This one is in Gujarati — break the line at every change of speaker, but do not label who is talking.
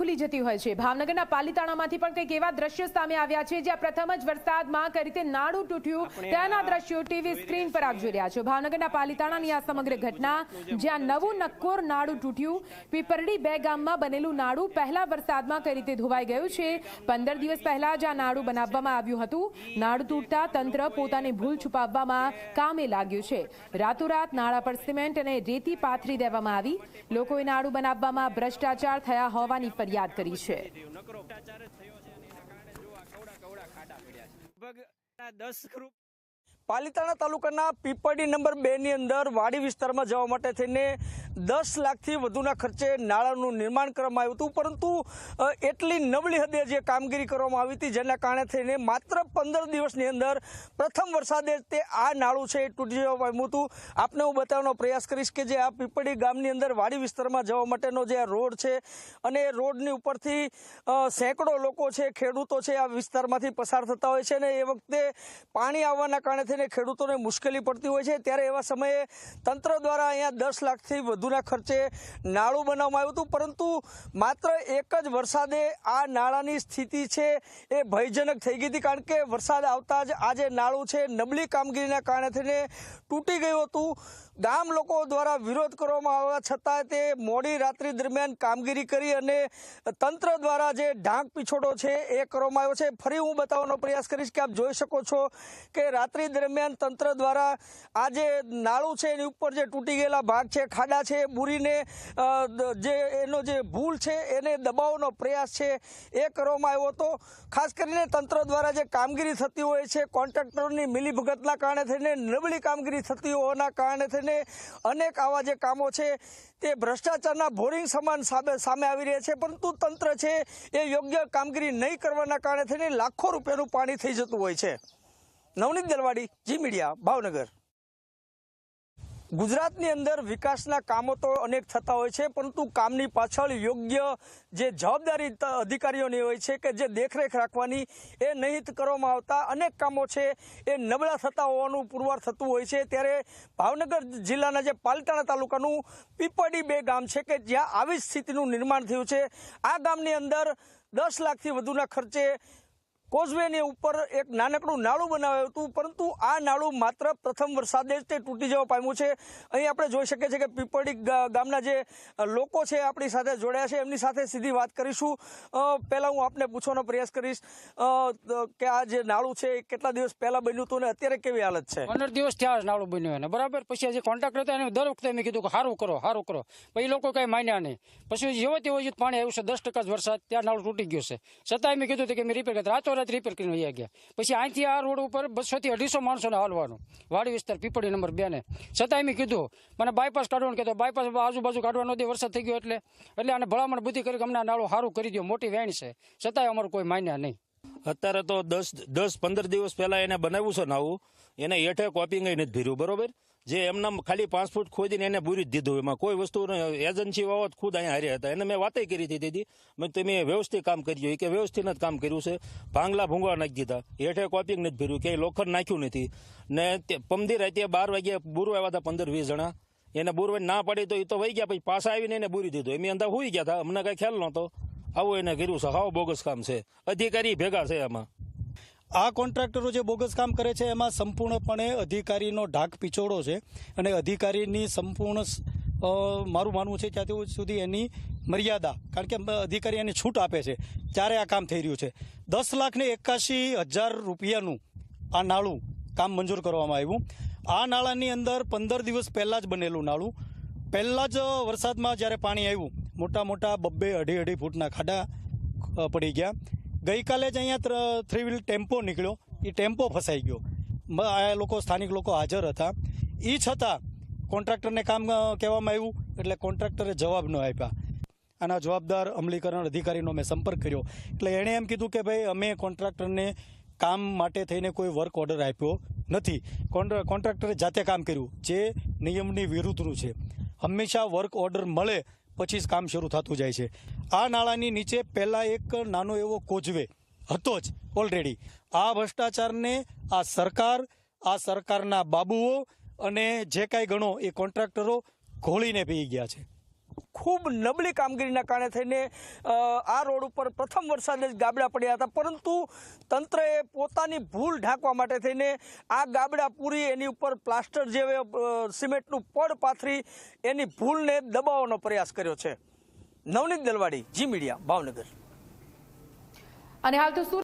ખુલી જતી હોય છે. ભાવનગરના પાલીતાણામાંથી પણ કંઈક એવા દ્રશ્યો સામે આવ્યા છે જ્યાં પ્રથમ જ વરસાદમાં કઈ રીતે નાડું તૂટ્યું. તેના દ્રશ્યો ટીવી સ્ક્રીન પર આપ જોઈ રહ્યા છો. ભાવનગરના પાલીતાણાની આ સમગ્ર ઘટના જ્યાં નવું નક્કોર નાડું તૂટ્યું. પીપરડી બે ગામમાં બનેલું નાડું પહેલા વરસાદમાં કઈ રીતે ધોવાઈ ગયું છે પંદર દિવસ પહેલા જ આ નાડું બનાવવામાં આવ્યું હતું. નાડું તૂટતા તંત્ર પોતાની ભૂલ છુપાવવામાં કામે લાગ્યું છે. રાતોરાત નાળા પર સિમેન્ટ અને રેતી પાથરી દેવામાં આવી. લોકોએ નાડું બનાવવામાં ભ્રષ્ટાચાર થયા હોવાની ફરિયાદ કરી છે.
પાલીતાણા તાલુકાના પીપળી નંબર બે ની અંદર વાડી વિસ્તારમાં જવા માટે થઈને દસ લાખથી વધુના ખર્ચે નાળાનું નિર્માણ કરવામાં આવ્યું હતું, પરંતુ એટલી નબળી હદે જે કામગીરી કરવામાં આવી હતી, જેના કારણે થઈને માત્ર પંદર દિવસની અંદર પ્રથમ વરસાદે તે આ નાળું છે એ તૂટી જવા પામ્યું હતું. આપને હું બતાવવાનો પ્રયાસ કરીશ કે જે આ પીપળી ગામની અંદર વાડી વિસ્તારમાં જવા માટેનો જે રોડ છે અને એ રોડની ઉપરથી સેંકડો લોકો છે, ખેડૂતો છે, આ વિસ્તારમાંથી પસાર થતા હોય છે અને એ વખતે પાણી આવવાના કારણે થઈને ખેડૂતોને મુશ્કેલી પડતી હોય છે. ત્યારે એવા સમયે તંત્ર દ્વારા અહીંયા દસ લાખથી વધુના ખર્ચે નાળું બનાવવામાં આવ્યું હતું. પરંતુ માત્ર એક જ વરસાદે આ નાળાની સ્થિતિ છે એ ભયજનક થઈ ગઈ હતી. કારણ કે વરસાદ આવતા જ આ જે નાળું છે, નબળી કામગીરીના કારણે થઈને તૂટી ગયું હતું. ગામ લોકો દ્વારા વિરોધ કરવામાં આવવા છતાં તે મોડી રાત્રિ દરમિયાન કામગીરી કરી અને તંત્ર દ્વારા જે ઢાંક પીછોડો છે એ કરવામાં આવ્યો છે. ફરી હું બતાવવાનો પ્રયાસ કરીશ કે આપ જોઈ શકો છો કે રાત્રિ દરમિયાન તંત્ર દ્વારા આ જે નાળું છે એની ઉપર જે તૂટી ગયેલા ભાગ છે, ખાડા છે એ બુરીને જે એનો જે ભૂલ છે, એને દબાવવાનો પ્રયાસ છે, એ કરવામાં આવ્યો હતો. ખાસ કરીને તંત્ર દ્વારા જે કામગીરી થતી હોય છે, કોન્ટ્રાક્ટરોની મિલીભગતના કારણે થઈને, નબળી કામગીરી થતી હોવાના કારણે થઈને અનેક આવા જે કામો છે, તે ભ્રષ્ટાચારના બોરિંગ સમાન સામે સામે આવી રહ્યા છે. પરંતુ તંત્ર છે, એ યોગ્ય કામગીરી નહીં કરવાના કારણે થઈને લાખો રૂપિયાનું પાણી થઈ જતું હોય છે. નવનીત દલવાડી જી મીડિયા, ભાવનગર. ગુજરાતની અંદર વિકાસના કામો તો અનેક થતા હોય છે, પરંતુ કામની પાછળ યોગ્ય જે જવાબદારી અધિકારીઓની હોય છે કે જે દેખરેખ રાખવાની એ નહીં કરવામાં આવતા અનેક કામો છે. એ નબળા થતા હોવાનું પુરવાર થતું હોય છે. ત્યારે ભાવનગર જિલ્લાના જે પાલટાણા તાલુકાનું પીપડી બે ગામ છે કે જ્યાં આવી સ્થિતિનું નિર્માણ થયું છે. આ ગામની અંદર દસ લાખથી વધુના ખર્ચે કોઝવેની ઉપર એક નાનકડું નાળું બનાવ્યું હતું, પરંતુ આ નાળું માત્ર પ્રથમ વરસાદે જ તે તૂટી જવા પામ્યું છે. અહીં આપણે જોઈ શકીએ છીએ કે પીપળી ગામના જે લોકો છે આપણી સાથે જોડાયા છે. એમની સાથે સીધી વાત કરીશું. પહેલાં હું આપને પૂછવાનો પ્રયાસ કરીશ કે આ જે નાળું છે એ કેટલા દિવસ પહેલા બન્યું હતું અને અત્યારે કેવી હાલત છે?
પંદર દિવસ થયા નાળું બન્યું એને બરાબર? પછી જે કોન્ટ્રાક્ટર હતા એને. દર વખતે મેં કીધું કે સારું કરો સારું કરો. પછી લોકો કાંઈ માન્યા નહીં. પછી જેવો તેવો જ પાણી આવ્યું છે, દસ ટકા જ વરસાદ. ત્યાં નાળું તૂટી ગયું છે. છતાંય મેં કીધું કે મેં રિપેર કરતા રાતોરાત રિપેર કરીને વહી ગયા. પછી અહીંથી આ રોડ ઉપર બસો થી અઢીસો માણસોને હાલવાનું. વાડી વિસ્તાર પીપળી નંબર બે ને. છતાં એમ કીધું, મને બાયપાસ કાઢવાનું કહેતો બાયપાસ આજુબાજુ કાઢવાનો દે, વરસાદ થઈ ગયો એટલે. એટલે આને ભલામણ બુદ્ધિ કરી અમને નાળો સારું કરી દો મોટી વેણ છે. છતાંય અમારું કોઈ માન્યા નહીં.
અત્યારે તો દસ દસ પંદર દિવસ પહેલા એને બનાવ્યું છે નાવું, એને હેઠે કોપિંગ નથી ભીર્યું બરોબર? જે એમના ખાલી પાંચ ફૂટ ખોદીને એને બુરી જ દીધું. એમાં કોઈ વસ્તુ એજન્સી વાળો ખુદ અહીંયા હાર્યા હતા. એને મેં વાતે કરી હતી દીદી. મેં તમે વ્યવસ્થિત કામ કર્યું કે વ્યવસ્થિત જ કામ કર્યું છે? ભાંગલા ભૂંગળા નાખી દીધા. હેઠે કોપિંગ નથી ભર્યું. કે લોખંડ નાખ્યું નથી. ને પમદી રાતે બાર વાગે બુરવા આવ્યા હતા પંદર વીસ જણા. એને બુરવાઈ ના પડી તો એ તો વહી ગયા. પછી પાછા આવીને એને બુરી દીધું. એમ અંદર હોઈ ગયા હતા. અમને કાંઈ ખ્યાલ નહોતો. આવું એને કર્યું છે. હાવ બોગસ કામ છે. અધિકારી ભેગા છે એમાં.
આ કોન્ટ્રાક્ટરો જે બોગસ કામ કરે છે, એમાં સંપૂર્ણપણે અધિકારીનો ઢાક પીછોડો છે અને અધિકારીની સંપૂર્ણ મારું માનવું છે ત્યાં સુધી એની મર્યાદા, કારણ કે અધિકારી એને છૂટ આપે છે. ત્યારે આ કામ થઈ રહ્યું છે. દસ લાખને એકાશી હજાર રૂપિયાનું આ નાળું કામ મંજૂર કરવામાં આવ્યું. આ નાળાની અંદર પંદર દિવસ પહેલાં જ બનેલું નાળું. પહેલાં જ વરસાદમાં જ્યારે પાણી આવ્યું મોટા મોટા બબ્બે અઢી અઢી ફૂટના ખાડા પડી ગયા. ગઈકાલે જ અહીંયા થ્રી વ્હીલ ટેમ્પો નીકળ્યો. એ ટેમ્પો ફસાઈ ગયો. આ લોકો, સ્થાનિક લોકો હાજર હતા. એ છતાં કોન્ટ્રાક્ટરને કામ કહેવામાં આવ્યું, એટલે કોન્ટ્રાક્ટરે જવાબ ન આપ્યા. આના જવાબદાર અમલીકરણ અધિકારીનો મેં સંપર્ક કર્યો. એટલે એણે એમ કીધું કે ભાઈ, અમે કોન્ટ્રાક્ટરને કામ માટે થઈને કોઈ વર્ક ઓર્ડર આપ્યો નથી. કોન્ટ્રા- કોન્ટ્રાક્ટરે જાતે કામ કર્યું, જે નિયમની વિરુદ્ધનું છે. હંમેશા વર્ક ઓર્ડર મળે પછી જ કામ શરૂ થતું જાય છે. આ નાળાની નીચે પહેલાં એક નાનો એવો કોજવે હતો જ ઓલરેડી આ ભ્રષ્ટાચારને આ સરકાર, આ સરકારના બાબુઓ અને જે કાંઈ ગણો એ કોન્ટ્રાક્ટરો ઘોળીને પી ગયા છે.
ખૂબ નબળી કામગીરીના કારણે થઈને આ રોડ ઉપર પ્રથમ વરસાદે જ ગાબડા પડ્યા હતા. પરંતુ તંત્રએ પોતાની ભૂલ ઢાંકવા માટે થઈને આ ગાબડા પૂરી એની ઉપર પ્લાસ્ટર જે સિમેન્ટનું પડ પાથરી એની ભૂલને દબાવવાનો પ્રયાસ કર્યો છે. નવનીત દલવાડી, જી મીડિયા, ભાવનગર.
અને હાલ તો